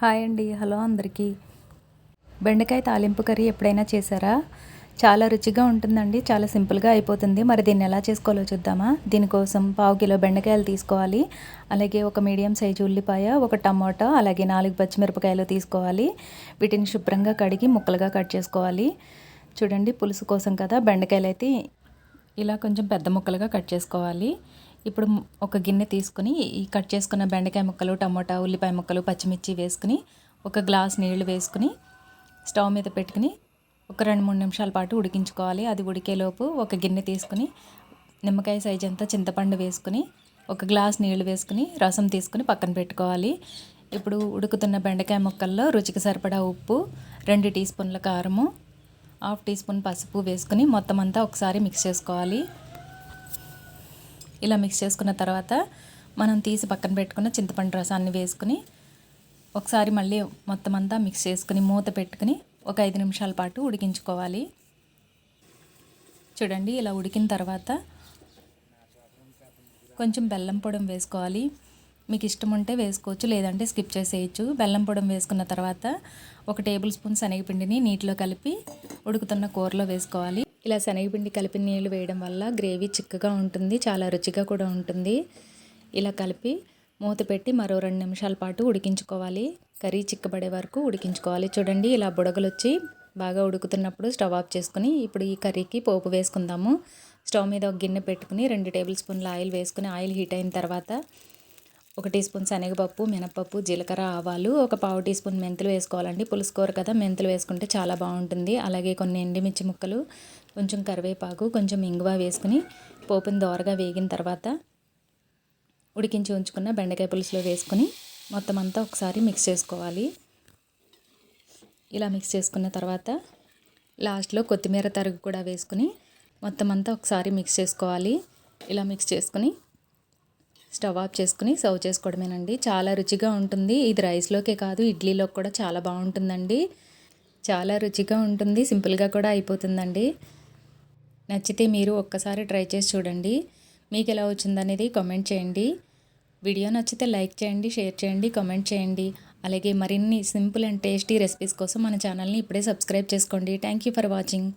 Hi అండి hello అందరికీ. బెండకాయ తాలింపు కర్రీ ఎప్పుడైనా చేశారా? చాలా రుచిగా ఉంటుందండి చాలా సింపుల్గా అయిపోతుంది. మరి దీన్ని ఎలా చేసుకోవాలో చూద్దామా? దీనికోసం పావు కిలో బెండకాయలు తీసుకోవాలి. అలాగే ఒక మీడియం సైజు ఉల్లిపాయ ఒక టమాటో అలాగే నాలుగు పచ్చిమిరపకాయలు తీసుకోవాలి. వీటిని శుభ్రంగా కడిగి ముక్కలుగా కట్ చేసుకోవాలి. చూడండి పులుసు కోసం కదా బెండకాయలు అయితే ఇలా కొంచెం పెద్ద ముక్కలుగా కట్ చేసుకోవాలి. ఇప్పుడు ఒక గిన్నె తీసుకుని ఈ కట్ చేసుకున్న బెండకాయ ముక్కలు టమోటా ఉల్లిపాయ ముక్కలు పచ్చిమిర్చి వేసుకుని ఒక గ్లాస్ నీళ్ళు వేసుకుని స్టవ్ మీద పెట్టుకుని ఒక రెండు మూడు నిమిషాల పాటు ఉడికించుకోవాలి. అది ఉడికేలోపు ఒక గిన్నె తీసుకుని నిమ్మకాయ సైజ్ అంతా చింతపండు వేసుకుని ఒక గ్లాస్ నీళ్ళు వేసుకుని రసం తీసుకుని పక్కన పెట్టుకోవాలి. ఇప్పుడు ఉడుకుతున్న బెండకాయ ముక్కల్లో రుచికి సరిపడా ఉప్పు రెండు టీ స్పూన్ల కారము హాఫ్ టీ స్పూన్ పసుపు వేసుకుని మొత్తం అంతా ఒకసారి మిక్స్ చేసుకోవాలి. ఇలా మిక్స్ చేసుకున్న తర్వాత మనం తీసి పక్కన పెట్టుకున్న చింతపండు రసాన్ని వేసుకుని ఒకసారి మళ్ళీ మొత్తం అంతా మిక్స్ చేసుకుని మూత పెట్టుకుని ఒక ఐదు నిమిషాల పాటు ఉడికించుకోవాలి. చూడండి ఇలా ఉడికిన తర్వాత కొంచెం బెల్లం పొడం వేసుకోవాలి. మీకు ఇష్టం ఉంటే వేసుకోవచ్చు లేదంటే స్కిప్ చేసేయచ్చు. బెల్లం పొడం వేసుకున్న తర్వాత ఒక టేబుల్ స్పూన్ శనగపిండిని నీటిలో కలిపి ఉడుకుతున్న కూరలో వేసుకోవాలి. ఇలా శనగపిండి కలిపి నీళ్ళు వేయడం వల్ల గ్రేవీ చిక్కగా ఉంటుంది చాలా రుచిగా కూడా ఉంటుంది. ఇలా కలిపి మూత పెట్టి మరో రెండు నిమిషాల పాటు ఉడికించుకోవాలి. కర్రీ చిక్కబడే వరకు ఉడికించుకోవాలి. చూడండి ఇలా బుడగలు వచ్చి బాగా ఉడుకుతున్నప్పుడు స్టవ్ ఆఫ్ చేసుకుని ఇప్పుడు ఈ కర్రీకి పోపు వేసుకుందాము. స్టవ్ మీద ఒక గిన్నె పెట్టుకుని రెండు టేబుల్ స్పూన్ల ఆయిల్ వేసుకుని ఆయిల్ హీట్ అయిన తర్వాత ఒక టీ స్పూన్ శనగపప్పు మినపప్పు జీలకర్ర ఆవాలు ఒక పావు టీ స్పూన్ మెంతులు వేసుకోవాలండి. పులుసుకోరు కూర కదా మెంతులు వేసుకుంటే చాలా బాగుంటుంది. అలాగే కొన్ని ఎండిమిర్చి ముక్కలు కొంచెం కరివేపాకు కొంచెం ఇంగువ వేసుకుని పోపుని దోరగా వేగిన తర్వాత ఉడికించి ఉంచుకున్న బెండకాయ పులుసులో వేసుకొని మొత్తం అంతా ఒకసారి మిక్స్ చేసుకోవాలి. ఇలా మిక్స్ చేసుకున్న తర్వాత లాస్ట్లో కొత్తిమీర తరుగు కూడా వేసుకుని మొత్తం అంతా ఒకసారి మిక్స్ చేసుకోవాలి. ఇలా మిక్స్ చేసుకుని స్టవ్ ఆఫ్ చేసుకుని సర్వ్ చేసుకోవడమేనండి. చాలా రుచిగా ఉంటుంది. ఇది రైస్లోకే కాదు ఇడ్లీలోకి కూడా చాలా బాగుంటుందండి. చాలా రుచిగా ఉంటుంది. సింపుల్గా కూడా అయిపోతుందండి. నచ్చితే మీరు ఒక్కసారి ట్రై చేసి చూడండి. మీకు ఎలా వచ్చిందనేది కామెంట్ చేయండి. వీడియో నచ్చితే లైక్ చేయండి షేర్ చేయండి కామెంట్ చేయండి. అలాగే మరిన్ని సింపుల్ అండ్ టేస్టీ రెసిపీస్ కోసం మన ఛానల్ని ఇప్పుడే సబ్స్క్రైబ్ చేసుకోండి. Thank you for watching